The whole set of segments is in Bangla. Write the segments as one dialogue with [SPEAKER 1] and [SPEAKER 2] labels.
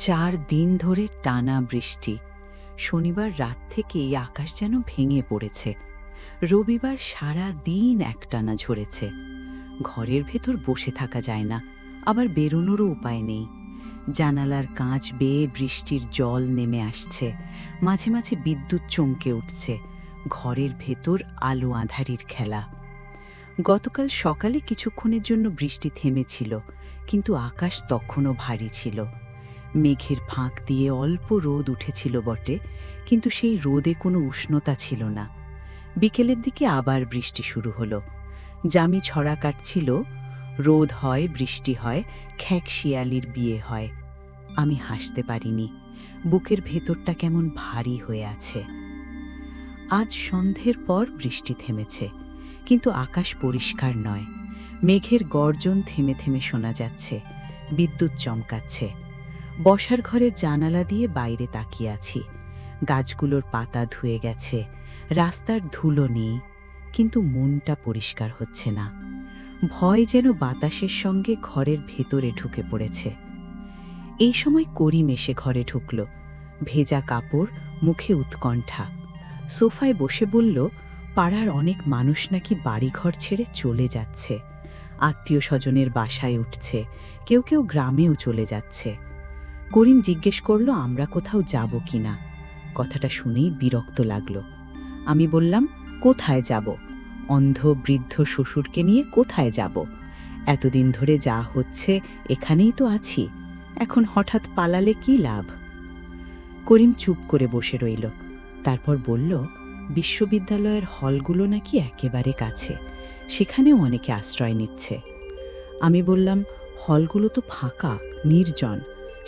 [SPEAKER 1] চার দিন ধরে টানা বৃষ্টি। শনিবার রাত থেকেই আকাশ যেন ভেঙে পড়েছে। রবিবার সারা দিন একটানা ঝরেছে। ঘরের ভেতর বসে থাকা যায় না, আবার বেরোনোরও উপায় নেই। জানালার কাঁচ বেয়ে বৃষ্টির জল নেমে আসছে। মাঝে মাঝে বিদ্যুৎ চমকে উঠছে। ঘরের ভেতর আলো আঁধারির খেলা। গতকাল সকালে কিছুক্ষণের জন্য বৃষ্টি থেমেছিল, কিন্তু আকাশ তখনও ভারী ছিল। মেঘের ফাঁক দিয়ে অল্প রোদ উঠেছিল বটে, কিন্তু সেই রোদে কোনো উষ্ণতা ছিল না। বিকেলের দিকে আবার বৃষ্টি শুরু হলো। জামি ছড়া কাটছিল, রোদ হয়, বৃষ্টি হয়, খ্যাক শিয়ালির বিয়ে হয়। আমি হাসতে পারিনি, বুকের ভেতরটা কেমন ভারী হয়ে আছে। আজ সন্ধ্যের পর বৃষ্টি থেমেছে, কিন্তু আকাশ পরিষ্কার নয়। মেঘের গর্জন থেমে থেমে শোনা যাচ্ছে, বিদ্যুৎ চমকাচ্ছে। বসার ঘরে জানালা দিয়ে বাইরে তাকিয়ে আছি। গাছগুলোর পাতা ধুয়ে গেছে। রাস্তার ধুলো নেই, কিন্তু মনটা পরিষ্কার হচ্ছে না। ভয় যেন বাতাসের সঙ্গে ঘরের ভেতরে ঢুকে পড়েছে। এই সময় করিম এসে ঘরে ঢুকল। ভেজা কাপড়, মুখে উৎকণ্ঠা। সোফায় বসে বলল, পাড়ার অনেক মানুষ নাকি বাড়িঘর ছেড়ে চলে যাচ্ছে। আত্মীয় স্বজনের বাসায় উঠছে। কেউ কেউ গ্রামেও চলে যাচ্ছে। করিম জিজ্ঞেস করল, আমরা কোথাও যাব কি না? কথাটা শুনেই বিরক্ত লাগল। আমি বললাম, কোথায় যাব? অন্ধ বৃদ্ধ শ্বশুরকে নিয়ে কোথায় যাব? এতদিন ধরে যা হচ্ছে এখানেই তো আছি। এখন হঠাৎ পালালে কি লাভ? করিম চুপ করে বসে রইল। তারপর বলল, বিশ্ববিদ্যালয়ের হলগুলো নাকি একেবারে কাছে। সেখানেও অনেকে আশ্রয় নিচ্ছে। আমি বললাম, হলগুলো তো ফাঁকা, নির্জন।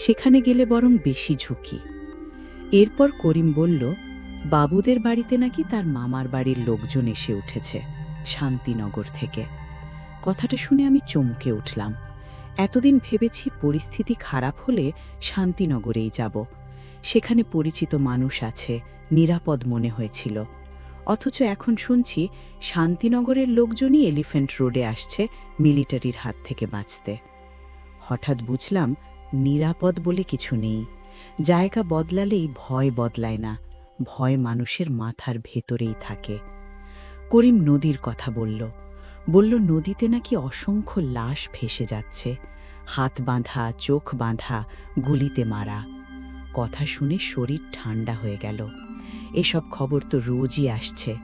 [SPEAKER 1] সেখানে গেলে বরং বেশি ঝুঁকি। এরপর করিম বলল, বাবুদের বাড়িতে নাকি তার মামার বাড়ির লোকজন এসে উঠেছে শান্তিনগর থেকে। কথাটা শুনে আমি চমকে উঠলাম। এতদিন ভেবেছি পরিস্থিতি খারাপ হলে শান্তিনগরেই যাব। সেখানে পরিচিত মানুষ আছে, নিরাপদ মনে হয়েছিল। অথচ এখন শুনছি শান্তিনগরের লোকজনই এলিফ্যান্ট রোডে আসছে মিলিটারির হাত থেকে বাঁচতে। হঠাৎ বুঝলাম নিরাপদ বলে কিছু নেই। জায়গা বদলালেই ভয় বদলায় না, ভয় মানুষের মাথার ভেতরেই থাকে। করিম নদীর কথা বলল। বলল, নদীতে নাকি অসংখ্য লাশ ভেসে যাচ্ছে। হাত বাঁধা, চোখ বাঁধা, গুলিতে মারা। কথা শুনে শরীর ঠান্ডা হয়ে গেল। এসব খবর তো রোজই আসছে।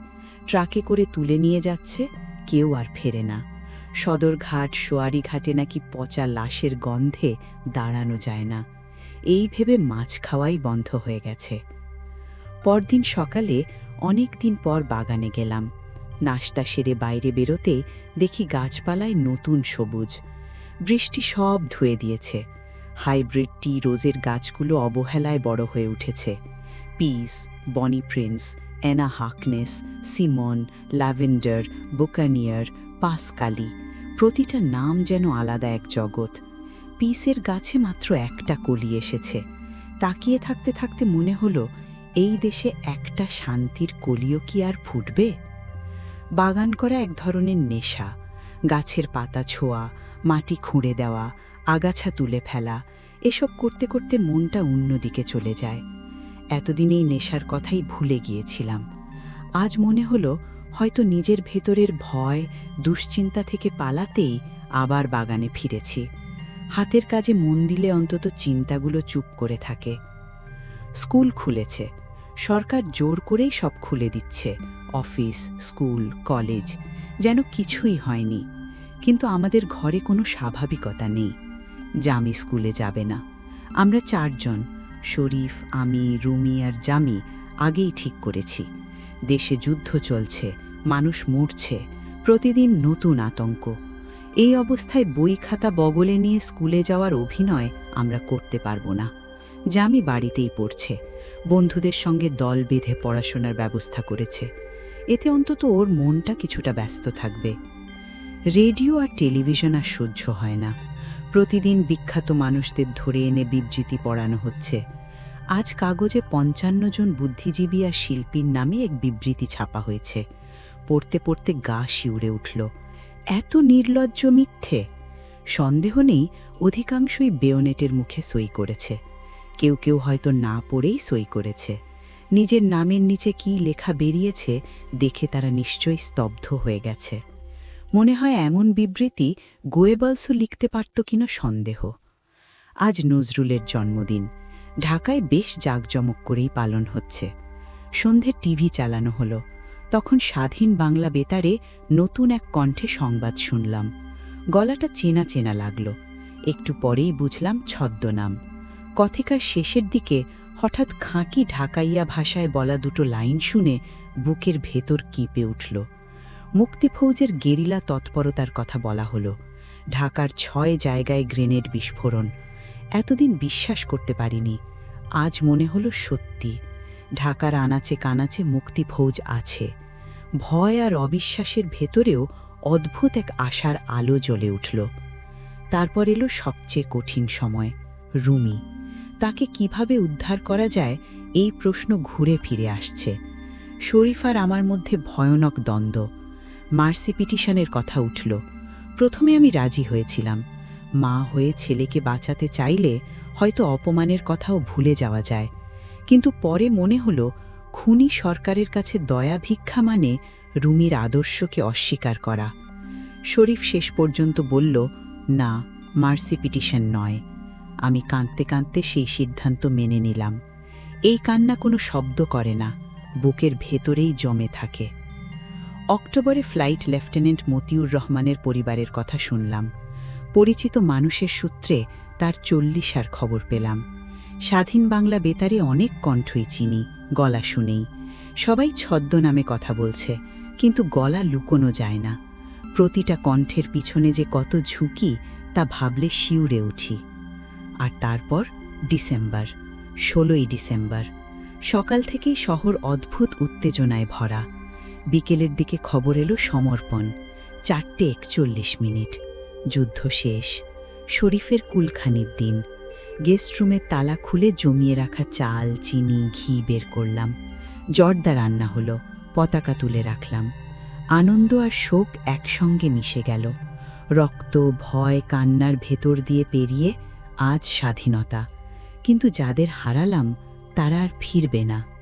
[SPEAKER 1] ট্রাকে করে তুলে নিয়ে যাচ্ছে, কেউ আর ফেরে না। সদরঘাট সোয়ারি ঘাটে নাকি পচা লাশের গন্ধে দাঁড়ানো যায় না। এই ভেবে মাছ খাওয়াই বন্ধ হয়ে গেছে। পরদিন সকালে অনেক দিন পর বাগানে গেলাম। নাস্তা সেরে বাইরে বেরোতে দেখি গাছপালায় নতুন সবুজ। বৃষ্টি সব ধুয়ে দিয়েছে। হাইব্রিড টি রোজের গাছগুলো অবহেলায় বড় হয়ে উঠেছে। Peace, Bonnie Prince, Anna Harkness, Simon, Lavender, Buccaneer, Pascali প্রতিটা নাম যেন আলাদা এক জগৎ। পিসের গাছে মাত্র একটা কলি এসেছে। তাকিয়ে থাকতে থাকতে মনে হলো, এই দেশে একটা শান্তির কলিও কি আর ফুটবে? বাগান করা এক ধরনের নেশা, গাছের পাতা ছোঁয়া, মাটি খুঁড়ে দেওয়া, আগাছা তুলে ফেলা, এসব করতে করতে মনটা অন্যদিকে চলে যায়। এতদিন এই নেশার কথাই ভুলে গিয়েছিলাম। আজ মনে হলো হয়তো নিজের ভেতরের ভয়, দুশ্চিন্তা থেকে পালাতেই আবার বাগানে ফিরেছি। হাতের কাজে মন দিলে অন্তত চিন্তাগুলো চুপ করে থাকে। স্কুল খুলেছে। সরকার জোর করেই সব খুলে দিচ্ছে। অফিস, স্কুল, কলেজ যেন কিছুই হয়নি। কিন্তু আমাদের ঘরে কোনো স্বাভাবিকতা নেই। জামি স্কুলে যাবে না। আমরা চারজন, শরীফ আমি রুমি আর জামি, আগেই ঠিক করেছি। দেশে যুদ্ধ চলছে। মানুষ মরছে, প্রতিদিন নতুন আতঙ্ক। এই অবস্থায় বই খাতা বগলে নিয়ে স্কুলে যাওয়ার অভিনয় আমরা করতে পারব না। জামি বাড়িতেই পড়ছে, বন্ধুদের সঙ্গে দল বেঁধে পড়াশোনার ব্যবস্থা করেছে। এতে অন্তত ওর মনটা কিছুটা ব্যস্ত থাকবে। রেডিও আর টেলিভিশন আর সহ্য হয় না। প্রতিদিন বিখ্যাত মানুষদের ধরে এনে বিবৃতি পড়ানো হচ্ছে। আজ কাগজে পঞ্চান্ন জন বুদ্ধিজীবী আর শিল্পীর নামে এক বিবৃতি ছাপা হয়েছে। পড়তে পড়তে গা শিউরে উঠল। এত নির্লজ্জ মিথ্যে। সন্দেহ নেই, অধিকাংশই বেয়নেটের মুখে সই করেছে। কেউ কেউ হয়তো না পড়েই সই করেছে। নিজের নামের নিচে কি লেখা বেরিয়েছে দেখে তারা নিশ্চয়ই স্তব্ধ হয়ে গেছে। মনে হয় এমন বিবৃতি গোয়েবলসও লিখতে পারত কিনা সন্দেহ। আজ নজরুলের জন্মদিন। ঢাকায় বেশ জাঁকজমক করেই পালন হচ্ছে। সন্ধে টিভি চালানো হলো। তখন স্বাধীন বাংলা বেতারে নতুন এক কণ্ঠে সংবাদ শুনলাম। গলাটা চেনা চেনা লাগল। একটু পরেই বুঝলাম ছদ্মনাম। কথিকার শেষের দিকে হঠাৎ খাঁকি ঢাকাইয়া ভাষায় বলা দুটো লাইন শুনে বুকের ভেতর কিপে উঠল। মুক্তিফৌজের গেরিলা তৎপরতার কথা বলা হলো। ঢাকার ছয় জায়গায় গ্রেনেড বিস্ফোরণ। এতদিন বিশ্বাস করতে পারিনি। আজ মনে হলো সত্যি। ঢাকার আনাচে কানাচে মুক্তিফৌজ আছে। ভয় আর অবিশ্বাসের ভেতরেও অদ্ভুত এক আশার আলো জ্বলে উঠল। তারপর এলো সবচেয়ে কঠিন সময়, রুমি। তাকে কীভাবে উদ্ধার করা যায়, এই প্রশ্ন ঘুরে ফিরে আসছে। শরীফার আমার মধ্যে ভয়ানক দ্বন্দ্ব। মার্সি পিটিশনের কথা উঠল। প্রথমে আমি রাজি হয়েছিলাম। মা হয়ে ছেলেকে বাঁচাতে চাইলে হয়তো অপমানের কথাও ভুলে যাওয়া যায়। কিন্তু পরে মনে হলো, খুনি সরকারের কাছে দয়া ভিক্ষা মানে রুমির আদর্শকে অস্বীকার করা। শরীফ শেষ পর্যন্ত বলল, না, মার্সি পিটিশন নয়। আমি কাঁদতে কাঁদতে সেই সিদ্ধান্ত মেনে নিলাম। এই কান্না কোনো শব্দ করে না, বুকের ভেতরেই জমে থাকে। অক্টোবরে ফ্লাইট লেফটেন্যান্ট মতিউর রহমানের পরিবারের কথা শুনলাম। পরিচিত মানুষের সূত্রে তার চল্লিশার খবর পেলাম। স্বাধীন বাংলা বেতারে অনেক কণ্ঠই চিনি, গলা শুনেই। সবাই ছদ্ম নামে কথা বলছে, কিন্তু গলা লুকোনো যায় না। প্রতিটা কণ্ঠের পিছনে যে কত ঝুঁকি, তা ভাবলে শিউরে উঠি। আর তারপর ডিসেম্বর, ষোলোই ডিসেম্বর। সকাল থেকেই শহর অদ্ভুত উত্তেজনায় ভরা। বিকেলের দিকে খবর এলো সমর্পণ, চারটে একচল্লিশ মিনিট। যুদ্ধ শেষ, শরীফের কুলখানির দিন। গেস্ট রুমের তালা খুলে জমিয়ে রাখা চাল, চিনি, ঘি বের করলাম। জর্দা রান্না হলো, পতাকা তুলে রাখলাম। আনন্দ আর শোক একসঙ্গে মিশে গেল। রক্ত, ভয়, কান্নার ভেতর দিয়ে পেরিয়ে আজ স্বাধীনতা। কিন্তু যাদের হারালাম, তারা আর ফিরবে না।